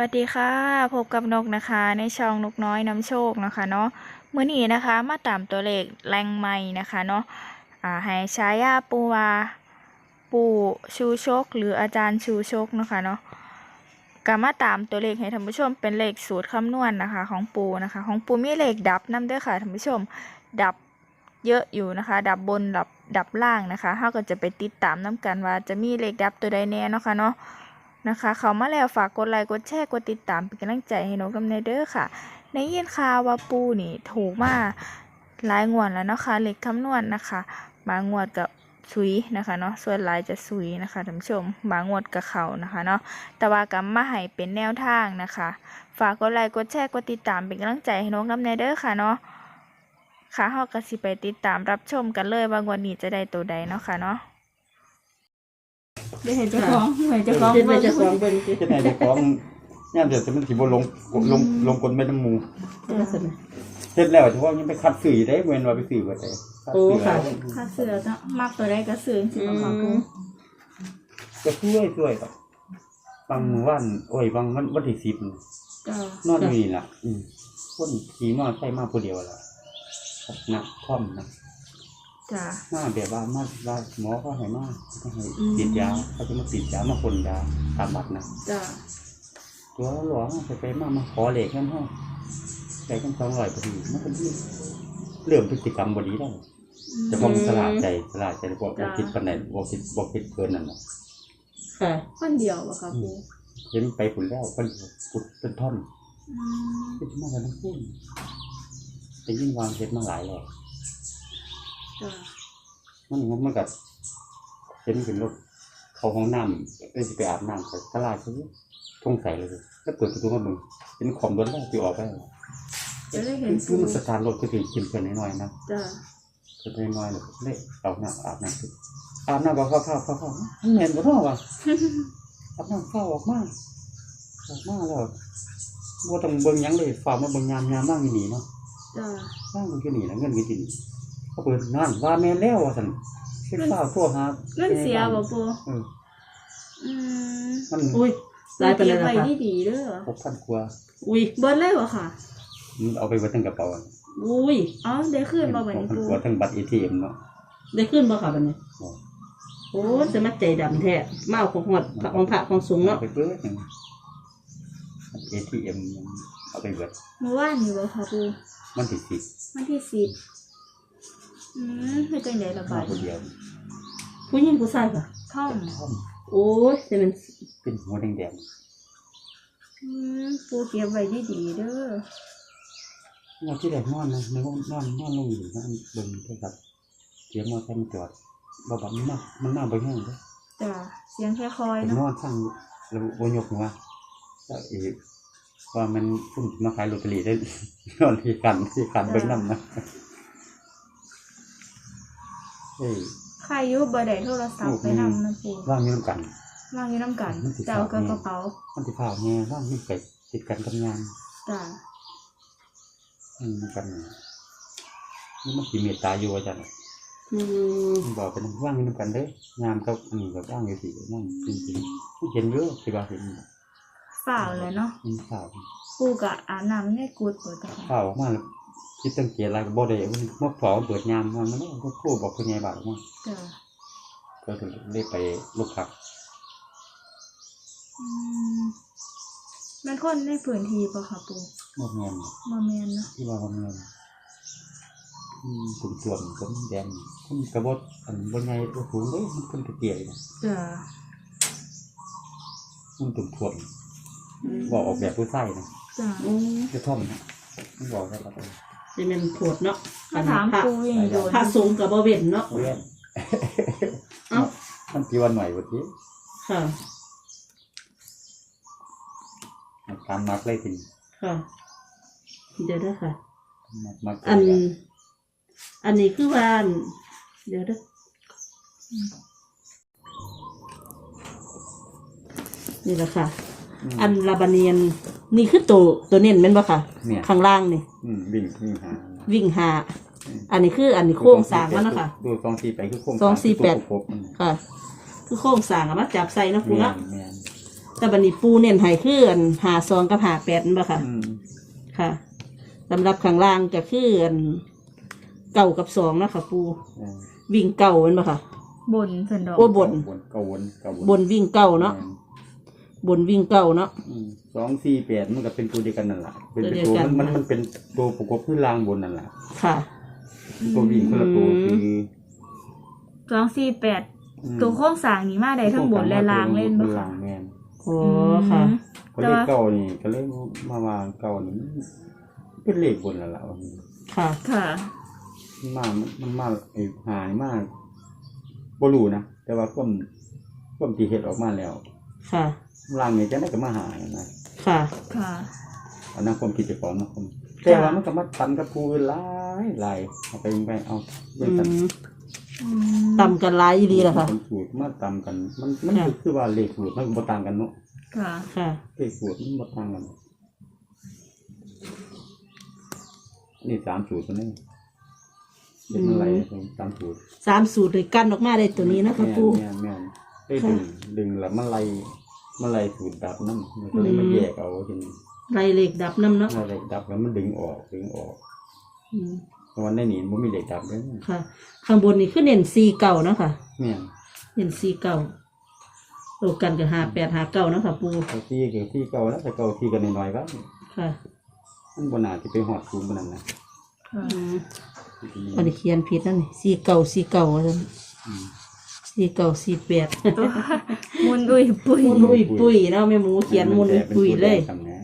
สวัสดีค่ะพบกับนกนะคะในช่องนกน้อยนำโชคนะคะเนาะมื้อนี้นะคะมาตามตัวเลขแรงใหม่นะคะเนาะอ่าให้ฉายาปูวาปู่ชูโชค หรืออาจารย์ชูโชคนะคะเนาะก็มาตามตัวเลขให้ท่านผู้ชมเป็นเลขสูตรคำนวณนะคะ ของปูนะคะ ของปูมีเลขดับนํด้วยค่ะท่านผู้ชมดับเยอะอยู่นะคะ ดับบนดับดับล่างนะคะเราก็จะไปติดตามน้กันว่าจะมีเลขดับตัวใดแน่นะคะเนาะ นะคะ เขามาแล้วฝากกดไลค์กดแชร์กดติดตามเป็นกำลังใจให้นกกำเนเด้อค่ะ ในยินข่าว่าปูนี่ถูกมาหลายงวดแล้วเนาะค่ะเลขคำนวณนะคะ บางงวดกับซุยนะคะเนาะส่วนลายจะซุยนะคะท่านผู้ชมบางงวดกับเขานะคะเนาะแต่ว่ากับมาให้เป็นแนวทางนะคะ ฝากกดไลค์กดแชร์กดติดตามเป็นกำลังใจให้นกกำเนเด้อค่ะเนาะค่ะเฮาก็สิไปติดตามรับชมกันเลยว่างวดนี้จะได้ตัวใดเนาะค่ะเนาะ ได้เห็นเจ้าของเห็นเจ้าของเฮ็ดไว้เจะของเบิ่งสิเฮ็ดให้เจ้าของย่ามเดี๋ยวจะมันสิบ่ลงลงลงกลไปน้ำหมูเออซั่นน่ะเฮ็ดแล้วเฉพาะยังไปคัดสื่อได้เว้นว่าไปสื่อบ่ได้คัดโอ้สื่ค่ะแล้วค่าเสือก็มากตัวได้ก็ซื้อสิบ่ค่ะปูก็ช่วยช่วยครับบางวันโอ้ยบางวันวันที่สิบนี่จ้านอนอยู่นี่ล่ะ อืมคนขี่มอเตอร์ไซค์มาผู้เดียวล่ะครับนักคว่ำนะ จ้ามาแบบว่ามาว่าหมอเขาให้มาเขาให้ฉีดยาเขาจะมาฉีดยามาพ่นยาตามบัตรนะจ้าตัวหลวงไปไปมามาขอเหล็กนั่นห้องแต่กันสองร้อยพอดีมันก็ที่เรื่องพฤติกรรมบดีได้จะพองสลาดใจสลาดใจบอกบอกคิดปันไหนบอกคิดบอกคิดเกินนั่นหรอกค่ะคนเดียวบ่ค่ะปูเห็นไปผุนแล้วเป็นปุดเป็นท่อนอืมคิดมาแล้วทั้งคู่แต่ยิ่งวางเห็ดมาหลายแล้วจ้า มันมันมันกับเห็นเป็นรถเขาห้องน้ำไปสิไปอาบน้ำไปสลาดเขาทงใส่เลยแล้วเปิดประตูมาบึงเป็นขอมรถแล้วที่ออกไปจะได้เห็นคือมันสตาร์ทรถก็ถือกินเกินน้อยๆนะจ้าจะไปน้อยเลยเล่เอาน้ำอาบน้ำสิอาบน้ำก็เข้าเข้าเข้าเข้ามันเหม็นบ่ท้อวะอาบน้ำเข้าออกมาออกมาแล้วว่าต้องเบิ่งหยังเลยฝ่ามาเบิ่งยามยามมากนี่หนีเนาะจ้าว่างมันก็หนีแล้วเงินก็สิหนี เขาเปิดนั่นว่าแม่นแล้วว่าซั่นเฮ็ดข้าวทั่วหาเงินเสียบ่ปูเอออืมมันอุ้ยหลายปานเก็นั้บนไว้นะคะดีๆเด้อหกพันกว่าอุ้ยเบิดเลยบ่ค่ะ มันเอาไปไว้ทั้งกระเป๋าอะอุ้ยอ๋อได้คืนบ่บัดหกนี้พันปูกว่าทั้งบัตร ATM เนาะได้ขึ้นบ่ค่ะบัดนี้ โอ้โอ้จะมาใจดำแท้มาเอาของหอดของพระของสูงเนาะเอาไปเบิดหนึ่งบัตร ATM ยังเอาไปเบิดเมื่อวานนี่บ่ค่ะปูมันติดสิวันที่สิบ อืมเฮ็ดจังได๋ล่ะมาบาดคนนี้เดียวผู้หญิงผู้ชายค่ะ ท่องท่อมโอ้ยจะเป็นเป็นหัวแดงอืมปูเก็บไว้ดีๆเด้อๆว่าที่แรกนอนนะในห้องนอนนอนลงอยู่นอนเบิ่งโทรศัพท์เสียงมอเตอร์ไซค์มันจอดบ่บังมันมามันมาบ่แห้งเด้อจ้าเสียงแค่คอยผมเนาะนอนสั่งแล้วบ่ยกหัวแล้วอีกว่ามันพุ่นมาขายลอตเตอรี่ได้ นอนที่กันที่กันเบิ่งนำนะ เฮ้ยใครอยู่บ่ได้โทรศัพท์ไปนำนะปูว่างอยู่นํกัน วางอยู่น้ำกันมันสิจะเอากับฝากแม่กระเป๋ามันสิพาแม่ว่างอยู่ไปติดกันกับงานจ้าอืมกันนี่มันสิเมตตาอยู่ว่าจังอืมมันบอกเป็นว่างอยู่นํกันเด้องานกับอันนี้ก็ว่างอยู่สิว่างจริงๆผู้เห็นเยอะสิว่าเห็นฝ่าวเลยเนาะมีข่าวปูกะอาบน้ำในกูดบ่จ้ะข่าวออกมาแล้ว คิดตั้งเกียรอะไรก็บ่ได้มันมาขอเปิดยามมันมันก็ครูบอกคุณยายบาทว่าจ้าก็คือได้ไปลูกพักอืมมันคนในพื้นที่บ่ค่ะปูบ่แม่นบ่แม่นเนาะที่ว่าบ่แม่นอืมกลุ่มส่วนก็มีแดงคนกระบดอันบ่ใหญ่บ่สูงเด้มันคนกระเตี้ยเลยนะจ้ามันตุ่มถ่วมบอกออกแบบผู้ใส่นะจ้าโอ้จะท่อมนะมัน บอกได้ครับจะเป็นโผดเนาะมาถามพระปูอย่างโดนพระสูงกับบ่เว้นเนาะเว้นเอ้ามันปีวันหน่อยบ่ทีค่ะตามมักเลยทีค่ะ เดี๋ยวเด้อค่ะมักมักอัน อันนี้คือว่าอันเดี๋ยวเด้ออนี่แหละค่ะม อันลาบาเนียนนี่คือตัวตัวเน้นแม่นบ่ค่ะ เนี่ย ข้างล่างนี่ อืมวิ่งวิ่งหา วิ่งหา อืม อันนี้คืออันนี้โค้งสร้างมันเนาะค่ะ ดูสองสี่ไปคือโค้งสองสี่แปด ครบมันค่ะ คือโค้งสร้างเอามาจับใส่เนาะครูแม่เนาะนแม่นแต่บัดนี้ปูเน้นให้คืออันหาซองกับหาแปดนั่นบ่ค่ะ อืมค่ะสำหรับข้างล่างก็คืออันเก่ากับสองเนาะค่ะ ปูเออวิ่งเก่าแมันบ่ค่ะ บนเพิ่นดอกโอ้บนบนเก่าวนเก่าบนวิ่งเก่าเนาะ บนวิ่งเก่าเนาะอืมสองสี่แปดมันก็เป็นตัวเดียวกันนั่นแหละเป็นตัวเป็นเดียวตัวกัน มันมันมันเป็นตัวประกอบพื้นรางบนนั่นแหละค่ะ ตัววิ่งคนละตัวอืมคือ สองสี่แปดอืม ตัวโค้งสร้างนี่มาได้ทั้งบนและล่างเล่นบ่บนค่ะล่างแม่นโอ้ค่ะ อืม ก็เลขเก่านี่ก็เลยมาวางเก่านี่มันเป็นเลขบนแล้วล่ะว่าค่ะ ค่ะ มันมามันมันมาไอ้หายมากบ่รู้นะแต่ว่าความความที่เฮ็ดออกมาแล้ว ค่ะ ล่างนี่จะได้ก็มาหายนะค่ะ ค่ะ อันนั้นความคิดเจ้าของนะผมแต่ว่ามันก็มาตันกับผู้อื่นหลายหลายเอาไปยิงไปเอาเบิ่งกันอืมอืมต่ำกันหลายอีดีล่ะค่ะเป็นสูตรมาตามกัน มันมันค่ะ คือว่าเลขสูตรมันบ่ต่างกันเนาะค่ะ ค่ะ เลขสูตรมันบ่ต่างกัน นี่สามสูตรตัวนี้เด็กมันไหลสามสูตร สามสูตรเลยกันออกมาได้ตัวนี้นะคะปู แม่นแม่นได้ดึงดึงแล้วมันไหล มันไหลสูตรดับน้ำมันก็เลยมาแยกเอาทีนี้ไรเหล็กดับน้ำเนาะมันไหลดับแล้วมันดึงออกดึงออกอืมเพราะว่าในนี้มันมีเหล็กดับเลยค่ะ ข้างบนนี่คือเน้นซีเก่าเนาะค่ะแม่นเน้นซีเก่าโลกันกับหาแปดหาเก่าเนาะค่ะ ปูเขาที่เกี่ยวที่เก่าแล้วแต่เก่าที่กันน้อยๆบ้างค่ะมันบนาที่ไปหอดซูมบนนั้นนะค่ะอืมอันนี้เขียนผิดนั่นนี่ซีเก่าซีเก่าว่าซั่นอืม ซีเก่าซีแปดตัวมุนอุ้ยปุ้ยมุนอุ้ยปุ้ยเนาะแม่หมูเขียนมุนอุ้ยปุ้ยเลยป็นตัวแดงครับนะ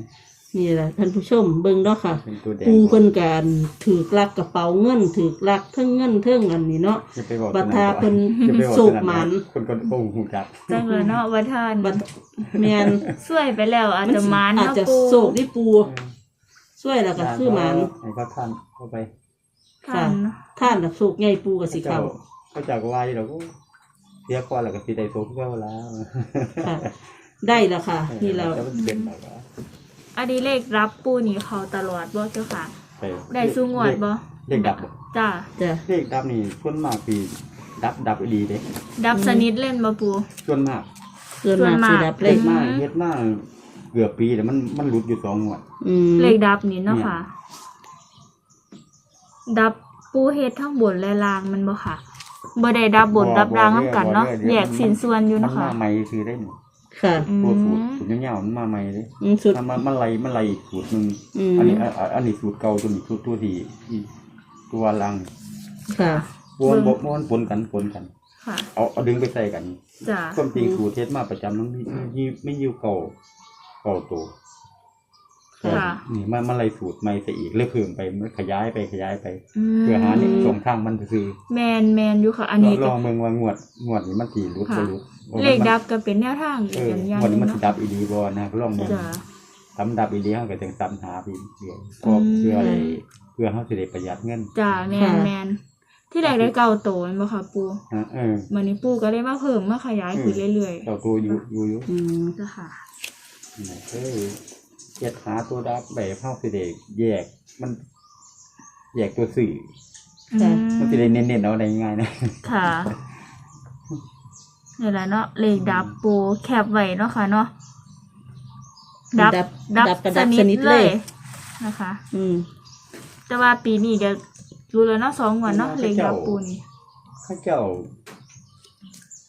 นี่แหละท่านผู้ชมเบิ่งเนาะค่ะเป็นตัวแดงปูเพิ่นการถือกลักกระเป๋าเงินถือกลักเทั้งเงินเทั้งอันนี้เนาะ อย่าไปบอกบัตรทาเพิ่นอย่าไปบอกสูบหมัน คนก็โอ้หูจักจังเลยเนาะว่าท่านบัดแม่นสวยไปแล้วอาจจะมานอาจเนาะจะปูโศกที่ปูช่วยแล้วก็คือหมันให้เขาท่านเข้าไป ท่านเนาะท่านน่ะโศกใหญ่ปูก็สิเข้า เขาจากว่าอยู่เราก็ เสียก่อนแล้วก็สิได้โซกเจ้าแล้วค่ะ ได้แล้วค่ะนี่เราแต่มันเป็นแบบว่าอันนี้เลขรับปูนี่เขาตลอดบ่เจ้าค่ะไปได้สู้งวดบ่ เลขดับบ่จ้าจ้ะเลขดับนี่ส่วนมากปีดับดับดีเด้ดับสนิทเล่นบ่ปู ส่วนมากเกินมาสิดับเลเฮ็ยดมาเฮ็ดมาเกือบปีแต่มันมันหลุดอยู่สองงวด อืมเลขดับนี่เนาะค่ะ ดับปูเฮ็ดทั้งบนและล่างมันบ่ค่ะ บ่ได้ดับบนดับล่างนำกันเนาะแยกสินส่วนอยู่มัเนาะนค่ะมาใหม่คือได้นี่ค่ะอืตัวสูตรมสูตรยาวๆมันมาใหม่เลยอืมสุด มันมันมันไล่มันไล่อีกสูตรหนึงอืม อันนี้อะอะอันนี้สูตรเก่าตัวนี้สูตรตัวที่ที่ตัวลังค่ะปวนบกมันปนกันปนกัน ค่ะเอาเอาดึงไปใส่กัน จ้าความจริงสูตรเทศมาประจำมันมีมีไม่อยู่เก่าเก่าตัวค่ะ นี่มันมันไล่สูตรใหม่ใส่อีกเลยเพิ่มไปมันขยายไปขยายไปอืมเพื่อหาเนี่ยส่งทางมันคือแมนแมนอยู่ค่ะ อันนี้ลก็องเมืองว่างวดงวดนี้มันตีรุดค่ะบ่รุดโอ้เลขมันดับก็เป็นแนวทางอีเอกออย่างอย่างงวดหนึนี้งมันสิเนาะดับอีดีบ่นะลองเมืองจ้าทำดับอีดีเฮาก็จังตำหาพี่เรื่อยอืมเพื่ออะไรเพื่อเฮาสิได้ประหยัดเงินจ้าแมนค่ะแมนที่แรกได้เก่าโตแม่นบ่ค่ะปูฮะเออมันนี้ปูก็เลยมาเพิ่มมาขยายขึ้นเรื่อยเจ้าตัวอยู่อยู่อยู่อืมๆจ้ะค่ะเออเจ็ดหาตัวดับแบบเฮาสิได้แยกมัน แยกตัวสื่ออืมมันสิได้เน้นๆเอาได้ง่ายๆนะค่ะนี่แหละเนาะเลขดับปูแคบไว้เนาะค่ะเนาะดับดับดับดับกระสดับนิสทนิทเลเลยยนะคะ อืม แต่ว่าปีนี้จะรู้แล้วเนาะสองวันเนาะเลขดับปูนี่เข้าเจ้า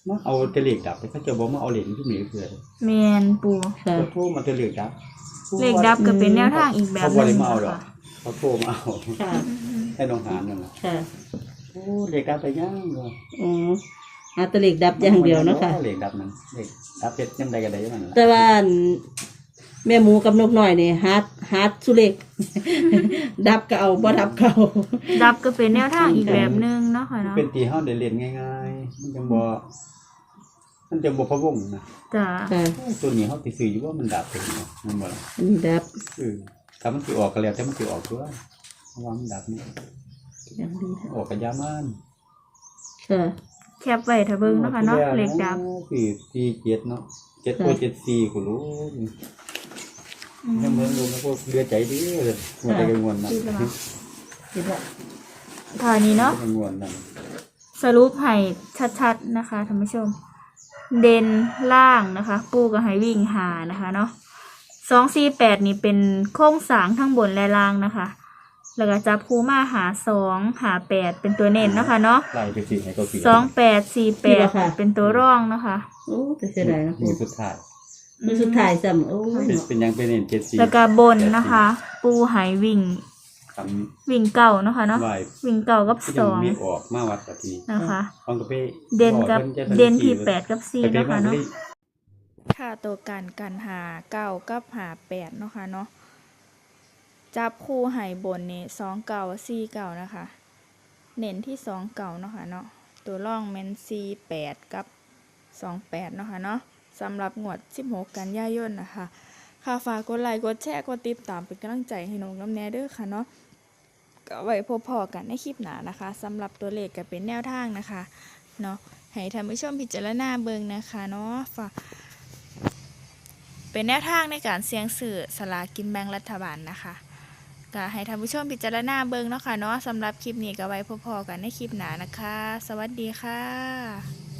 มาเอาแต่เหล็กดับแต่เข้าเจ้าบอกมาเอาเหล็กที่มีเพื่อแมนปูค่ะ เขาโทรมาแต่เหล็กดับ เลขดับก็เป็นแนวทางอีกแบบเขาหบ่นึได้งมาเอาหรอกค่ะเขาโทรมาเอาค่ะ ให้น้องหานนั่นแหละค่ะโอ้เหล็กดับไปย่างเลยอ๋ออาแตเหล็กดับอย่างเดียวเนาะค่ะเหล็กดับนั่นเหล็กดับเป็ดยังใดกันใดมันล่ะแต่ว่าอันแม่หมูกับนกน้อยนี่ฮาร์ดฮาร์ดสุเล็ก ดับก็เอาบ่ดับก็เอาดับก็เป็นแนวทางอีกแบบหนึงเนาะค่ะเนาะเป็นตีเฮาได้เล่นง่ายๆมันจังบ่ มันจังบ่พะวงนะจ้าค่ะโอ้ตัวนี้เฮาสิซื้ออยู่ว่ามันดับเป็นเนาะมันบ่ล่ะอันนี้ดับเออถ้ามันสิออกก็แล้วแต่มันสิออกตัวเพราะว่ามันดับนี่อย่างดีค่ะออกกับยามันค่ะแคบไว้ถ้าเบิ่งเนาะค่ะเนาะเลขดับสี่สี่เจ็ดเนาะเจ็ดตัวเจ็ดสี่กูรู้อืมยังเหมือนรู้นะพวกเรือใจดีเลยหัวใจกังวลนะคิดว่าคิดว่าค่ะนี้เนาะกังวลนะสรุปให้ชัดๆนะคะท่านผู้ชม เด่นล่างนะคะ ปูก็ให้วิ่งหานะคะเนาะสองสี่แปดนี่เป็นโค้งสร้างทั้งบนและล่างนะคะ แล้วก็จับคู่มาหาสองหาแปดเป็นตัวเน้นเนาะคะเนาะไล่ไปสิให้ก็กี่สองแปดสี่แปดเป็นตัวร่องนะคะโอ้แต่เสียดายนะมือสุดท้ายมือสุดท้ายซ้ำโอ้ยเป็นเป็นยังเป็นเห็นเจ็ดสี่แล้วก็บนนะคะ ปูหายวิ่ง ควิ่งเก่าเนาะคะเนาะำไหววิ่งเก่ากับก็สยังองมีออกมาวัดกะทีนะคะฟังก็ไปเด่นกับอกพิ่จะเด่นที่ขี่แปดกับสี่ไปเนาะมาคะก็เนาะได้ค่าตัวกันกันหาเก้ากับหาแปดเนาะค่ะเนาะจับคู่ไห่บนนี่สองเก่าสี่เก่านะคะ เน้นที่สองเก่าเนาะค่ะเนาะตัวร่องแมนสี่แปดกับสองแปดเนาะค่ะเนาะสำหรับงวดสิบหกกันยายนนะคะ ค่ะฝากกดไลค์กดแชร์กดติดตามเป็นกำลังใจให้น้องน้ำแน่เด้อค่ะเนาะก็ไว้พบพอกันในคลิปหน้านะคะสำหรับตัวเลขก็เป็นแนวทางนะคะเนาะให้ท่านผู้ชมพิจารณาเบิ่งนะคะเนาะฝากเป็นแนวทางในการเสี่ยงสื่อสลากินแบ่งรัฐบาลนะคะก็ให้ท่านผู้ชมพิจารณาเบิ่งเนาะค่ะเนาะสำหรับคลิปนี้ก็ไว้พอๆกันในคลิปหน้านะคะ สวัสดีค่ะ